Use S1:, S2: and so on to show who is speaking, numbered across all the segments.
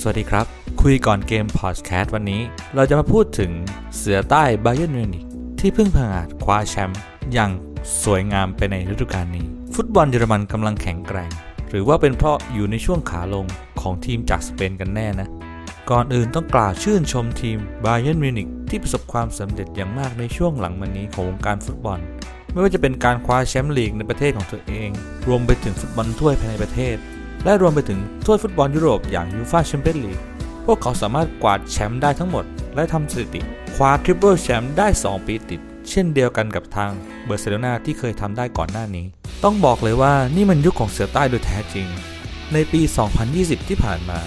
S1: สวัสดีครับ คุยก่อนเกมพอดแคสต์วันนี้ เราจะมาพูดถึงเสือใต้ไบเ e นมิวนิกที่เพิ่งผงาดคว้าแชมป์อย่างสวยงามไปในฤดูกาลนี้ ฟุตบอลเยอรมันกำลังแข็งแกร่ง หรือว่าเป็นเพราะอยู่ในช่วงขาลงของทีมจากสเปนกันแน่นะ ก่อนอื่นต้องกล่าวชื่นชมทีมไบเ e นมิวนิกที่ประสบความสำเร็จอย่างมากในช่วงหลังมานี้ของวงการฟุตบอล ไม่ว่าจะเป็นการคว้าแชมป์ลีกในประเทศของตัวเอง รวมไปถึงฟุตบอลถ้วยภายในประเทศ และรวมไปถึงถ้วยฟุตบอลยุโรปอย่างยูฟ่าแชมเปี้ยนลีก พวกเขาสามารถกวาดแชมป์ได้ทั้งหมด และทำสถิติ คว้าทริปเปิลแชมป์ได้ 2 ปีติด เช่นเดียวกันกับทางเบอร์เซโลนาที่เคยทำได้ก่อนหน้านี้ ต้องบอกเลยว่านี่มันยุคของเสือใต้โดยแท้จริง ในปี 2020 ที่ผ่านมา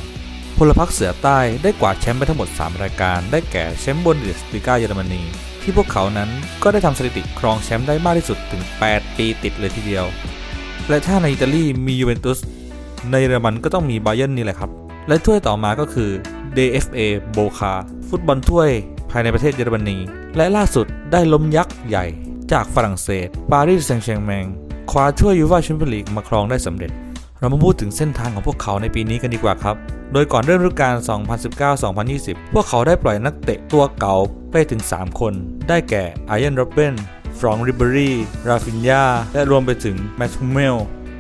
S1: พลพรรคเสือใต้ได้กวาดแชมป์ไปทั้งหมด 3 รายการ ได้แก่แชมป์บนเดสติก้าเยอรมนี ที่พวกเขานั้นก็ได้ทำสถิติครองแชมป์ได้มากที่สุดถึง 8 ปีติดเลยทีเดียว และถ้าในอิตาลีมียูเวนตุสในเยอรมันก็ต้องมีไบเยนนี่แหละครับ และถ้วยต่อมาก็คือ DFA โบคาฟุตบอลถ้วยภายในประเทศเยอรมนี และล่าสุดได้ล้มยักษ์ใหญ่ จากฝรั่งเศสปารีสแซงต์แชร์แมงคว้าถ้วยยูฟ่าแชมเปี้ยนลีกมาครองได้สำเร็จ เรามาพูดถึงเส้นทางของพวกเขาในปีนี้กันดีกว่าครับ โดยก่อนเริ่มฤดูกาล2019-2020 พวกเขาได้ปล่อยนักเตะตัวเก่า ไปถึง 3 คน ได้แก่อายันโรเบนฟรองริเบอรี่ราฟินยาและรวมไปถึงแมททูเมล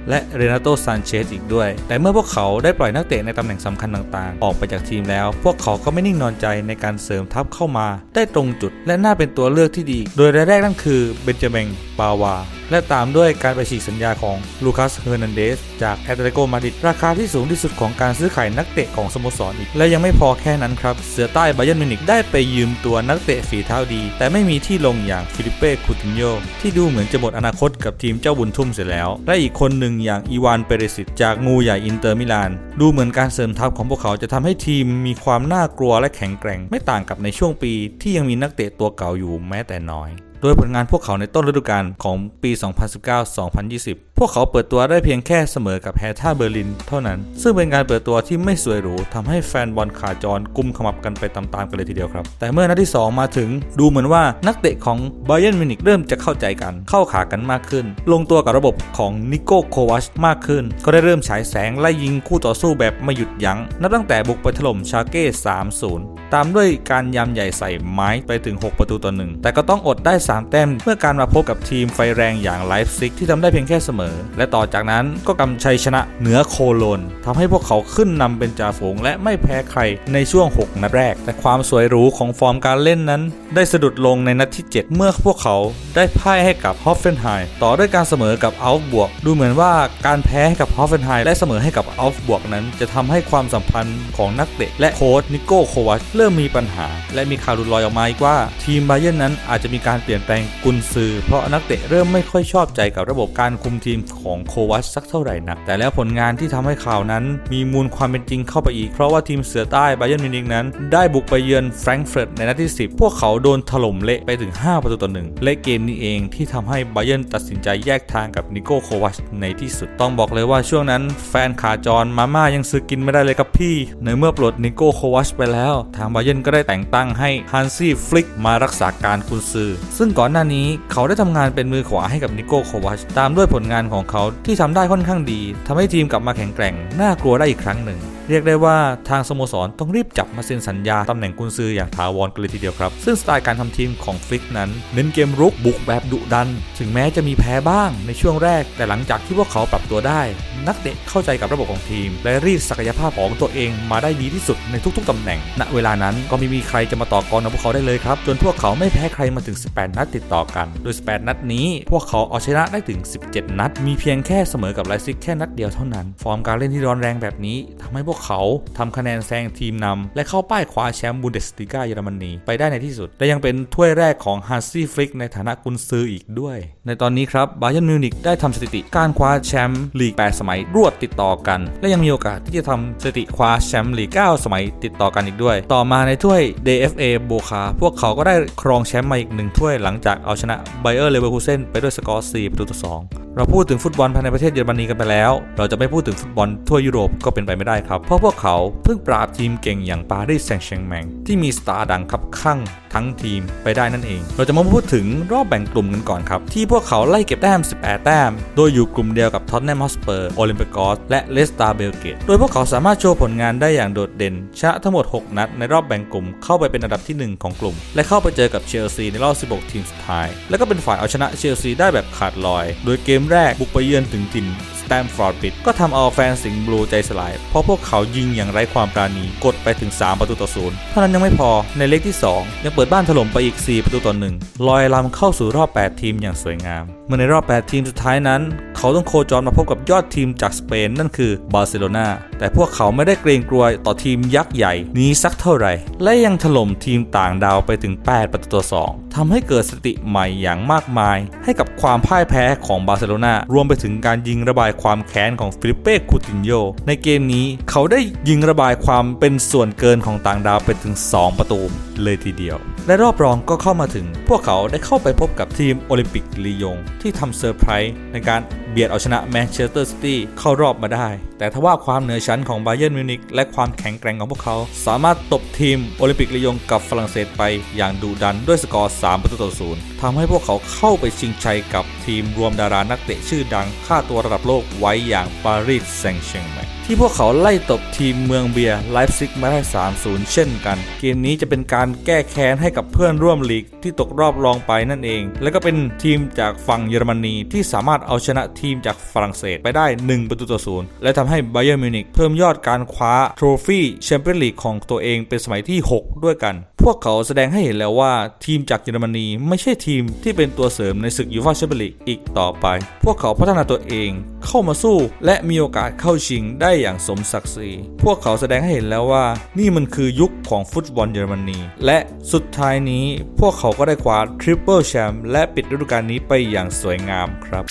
S1: และเรนาโตซานเชสอีกด้วย แต่เมื่อพวกเขาได้ปล่อยนักเตะในตำแหน่งสำคัญต่างๆ ออกไปจากทีมแล้ว พวกเขาก็ไม่นิ่งนอนใจในการเสริมทัพเข้ามา ได้ตรงจุด และน่าเป็นตัวเลือกที่ดี โดยรายแรกนั่นคือเบนจามินปาวาและตามด้วยการไปฉีกสัญญาของลูคัส เฮอร์นันเดส จากแอตเลติโกมาดริดราคาที่สูงที่สุดของการซื้อขายนักเตะของสโมสรอีก และยังไม่พอแค่นั้นครับ เสือใต้ไบเยร์นมิวนิกได้ไปยืมตัวนักเตะฝีเท้าดี แต่ไม่มีที่ลงอย่างฟิลิปเป้ คูตินโยที่ดูเหมือนจะหมดอนาคตกับทีมเจ้าบุญทุ่มเสียแล้ว และอีกคนหนึ่งอย่างอีวาน เปเรสิตจากงูใหญ่อินเตอร์มิลาน ดูเหมือนการเสริมทัพของพวกเขาจะทำให้ทีมมีความน่ากลัวและแข็งแกร่ง ไม่ต่างกับในช่วงปี ที่ยังมีนักเตะตัวเก่าอยู่แม้แต่น้อย โดยผลงานพวกเขาในต้นฤดูกาลของปี 2019-2020พวกเขาเปิดตัวได้เพียงแค่เสมอกับแฮท่าเบอร์ลินเท่านั้น ซึ่งเป็นการเปิดตัวที่ไม่สวยหรูทำให้แฟนบอลขาจรกุมขมับกันไปตามๆกันเลยทีเดียวครับ แต่เมื่อนัดที่ 2 มาถึงดูเหมือนว่านักเตะของไบเ e นมิวนิกเริ่มจะเข้าใจกันเข้าขากันมากขึ้น ลงตัวกับระบบของนิโก้โควัชมากขึ้น ก็ได้เริ่มฉายแสงไล่ยิงคู่ต่อสู้แบบไม่หยุดยัง้งนับตั้งแต่บุกไปถล่มชาเก้ 3-0 ตามด้วยการยำใหญ่ใส่ไม้ไปถึง 6 ประตูต่อหนึ่งแต่ก็ต้องอดได้ 3 แต้มเมื่อการมาพบกับทีมไฟแรงอย่างไลฟ์ซิกที่ทำได้เพียงแค่เสมอและต่อจากนั้นก็กำชัยชนะเหนือโคโลนทำให้พวกเขาขึ้นนำเป็นจ่าฝูงและไม่แพ้ใครในช่วง 6 นัดแรก แต่ความสวยหรูของฟอร์มการเล่นนั้น ได้สะดุดลงในนัดที่ 7 เมื่อพวกเขาได้พ่ายให้กับฮอฟเฟนไฮต่อด้วยการเสมอกับอัลฟบวก ดูเหมือนว่าการแพ้ให้กับฮอฟเฟนไฮและเสมอให้กับอัลฟบวกนั้นจะทำให้ความสัมพันธ์ของนักเตะและโค้ชนิโก้โควัชเริ่มมีปัญหา และมีข่าวหลุดลอยออกมาอีกว่า ทีมไบเยร์นนั้นอาจจะมีการเปลี่ยนแปลงกุนซือ เพราะนักเตะเริ่มไม่ค่อยชอบใจกับระบบการคุมทีมของโควัชสักเท่าไหร่นัก แต่แล้วผลงานที่ทำให้ข่าวนั้นมีมูลความเป็นจริงเข้าไปอีก เพราะว่าทีมเสือใต้ไบเยนมิวนิกนั้น ได้บุกไปเยือนแฟรงก์เฟิร์ตในนัดที่ 10 พวกเขาโดนถล่มเละไปถึง 5 ประตูต่อหนึ่งและเกมนี้เองที่ทำให้ไบเยนตัดสินใจแยกทางกับนิโก้โควัชในที่สุดต้องบอกเลยว่าช่วงนั้นแฟนขาจรมาม่ายังซื้อกินไม่ได้เลยครับพี่ในเมื่อปลดนิโก้โควัชไปแล้ว ทางไบเยนก็ได้แต่งตั้งให้ฮันซี่ฟลิกมารักษาการกุนซือ ซึ่งก่อนหน้านี้เขาได้ทำงานเป็นมือขวาให้กับนิโก้โควัชตามด้วยผลงานของเขาที่ทำได้ค่อนข้างดีทำให้ทีมกลับมาแข็งแกร่ง น่ากลัวได้อีกครั้งหนึ่งเรียกได้ว่าทางสโมสรต้องรีบจับมาเซ็นสัญญาตำแหน่งกุนซืออย่างถาวรกันเลยทีเดียวครับ ซึ่งสไตล์การทำทีมของฟลิกนั้น เน้นเกมรุกบุกแบบดุดัน ถึงแม้จะมีแพ้บ้างในช่วงแรก แต่หลังจากที่พวกเขาปรับตัวได้ นักเตะเข้าใจกับระบบของทีม และรีดศักยภาพของตัวเองมาได้ดีที่สุดในทุกๆตำแหน่ง ณ เวลานั้นก็ไม่มีใครจะมาต่อกรกับพวกเขาได้เลยครับ จนพวกเขาไม่แพ้ใครมาถึง 18 นัดติดต่อกัน โดย 18 นัดนี้ พวกเขาเอาชนะได้ถึง 17 นัด มีเพียงแค่เสมอกับไลซิกแค่นัดเดียวเท่านั้น ฟอร์มการเล่นที่ร้อนแรงแบบนี้ทำให้พวกเขาทำคะแนนแซงทีมนำและเข้าป้ายคว้าแชมป์บูนเดสติก้าเยอรมนีไปได้ในที่สุด และยังเป็นถ้วยแรกของฮันซี่ฟลิกในฐานะกุนซืออีกด้วย ในตอนนี้ครับบาเยร์นมิวนิกได้ทำสถิติการคว้าแชมป์ลีก 8 สมัยรวดติดต่อกัน และยังมีโอกาสที่จะทำสถิติคว้าแชมป์ลีก 9 สมัยติดต่อกันอีกด้วย ต่อมาในถ้วย DFA โบคาพวกเขาก็ได้ครองแชมป์มาอีกหนึ่งถ้วยหลังจากเอาชนะไบเออร์เลเวอร์คูเซนไปด้วยสกอร์4ประตูต่อ2เราพูดถึงฟุตบอลภายในประเทศเยอรมนีกันไปแล้ว เราจะไม่พูดถึงฟุตบอลทั่วยุโรปก็เป็นไปไม่ได้ครับ เพราะพวกเขาเพิ่งปราบทีมเก่งอย่างปารีสแซงต์แชงแมงที่มีสตาร์ดังคับข้าง ทั้งทีมไปได้นั่นเอง เราจะมาพูดถึงรอบแบ่งกลุ่มกันก่อนครับ ที่พวกเขาไล่เก็บแต้ม 18 แต้ม โดยอยู่กลุ่มเดียวกับท็อตแนมฮอสเปอร์โอลิมปิกอสและเลสตาเบลเกตโดยพวกเขาสามารถโชว์ผลงานได้อย่างโดดเด่น ชนะทั้งหมด 6 นัด ในรอบแบ่งกลุ่มเข้าไปเป็นอันดับที่ 1 ของกลุ่ม และเข้าไปเจอกับเชลซีในรอบ 16 ทีมสุดท้าย และก็เป็นฝ่ายเอาชนะเชลซีได้แบบขาดลอย โดยเกมแรกบุกไปเยือนถึงถิ่น สแตมฟอร์ดบิดก็ทำเอาแฟนสิงห์บลูใจสลาย เพราะพวกเขายิงอย่างไร้ความปราณีกดไปถึง 3 ประตูต่อศูนย์เท่านั้นยังไม่พอในเล็กที่ 2 ยังเปิดบ้านถล่มไปอีก 4 ประตูต่อหนึ่งลอยลำเข้าสู่รอบ 8 ทีมอย่างสวยงาม เมื่อในรอบ 8 ทีมสุดท้ายนั้น เขาต้องโคจรมาพบกับยอดทีมจากสเปนนั่นคือบาร์เซโลนาแต่พวกเขาไม่ได้เกรงกลัวต่อทีมยักษ์ใหญ่นี้สักเท่าไหร่ และยังถล่มทีมต่างดาวไปถึง 8 ประตูต่อ2ทำให้เกิดสติใหม่อย่างมากมาย ให้กับความพ่ายแพ้ของบาร์เซโลนารวมไปถึงการยิงระบายความแค้นของฟิลิปเป้คูตินโยในเกมนี้เขาได้ยิงระบายความเป็นส่วนเกินของต่างดาวไปถึง 2 ประตูเลยทีเดียว และรอบรองก็เข้ามาถึง พวกเขาได้เข้าไปพบกับทีมโอลิมปิกลียง ที่ทำเซอร์ไพรส์ในการเบียดเอาชนะแมนเชสเตอร์ซิตี้เข้ารอบมาได้ แต่ทว่าความเหนือชั้นของบาเยิร์นมิวนิกและความแข็งแกร่งของพวกเขา สามารถตบทีมโอลิมปิกลียงกับฝรั่งเศสไปอย่างดุดันด้วยสกอร์ 3 ประตูต่อศูนย์ทำให้พวกเขาเข้าไปชิงชัยกับทีมรวมดารานักเตะชื่อดังค่าตัวระดับโลกไว้อย่างปารีสแซงต์แชร์แมงที่พวกเขาไล่ตบทีมเมืองเบียร์ไลฟ์ซิกมาได้ 3-0 เช่นกัน เกมนี้จะเป็นการแก้แค้นให้กับเพื่อนร่วมลีกที่ตกรอบรองไปนั่นเอง และก็เป็นทีมจากฝั่งเยอรมนีที่สามารถเอาชนะทีมจากฝรั่งเศสไปได้ 1 ประตูต่อศูนย์และทำให้ไบเ e อร์มิวนิกเพิ่มยอดการคว้าโทรฟี่แชมเปี้ยนลีกของตัวเองเป็นสมัยที่ 6 ด้วยกัน พวกเขาแสดงให้เห็นแล้วว่าทีมจากเยอรมนีไม่ใช่ทีมที่เป็นตัวเสริมในศึกยูฟ่าแชมเปี้ยนลีกอีกต่อไป พวกเขาพัฒนาตัวเองเข้ามาสู้ และมีโอกาสเข้าชิงได้อย่างสมศักดิ์ศรี พวกเขาแสดงให้เห็นแล้วว่า นี่มันคือยุคของฟุตบอลเยอรมนี และสุดท้ายนี้พวกเขาก็ได้คว้าทริปเปิลแชมป์และปิดฤดูกาลนี้ไปอย่างสวยงามครับ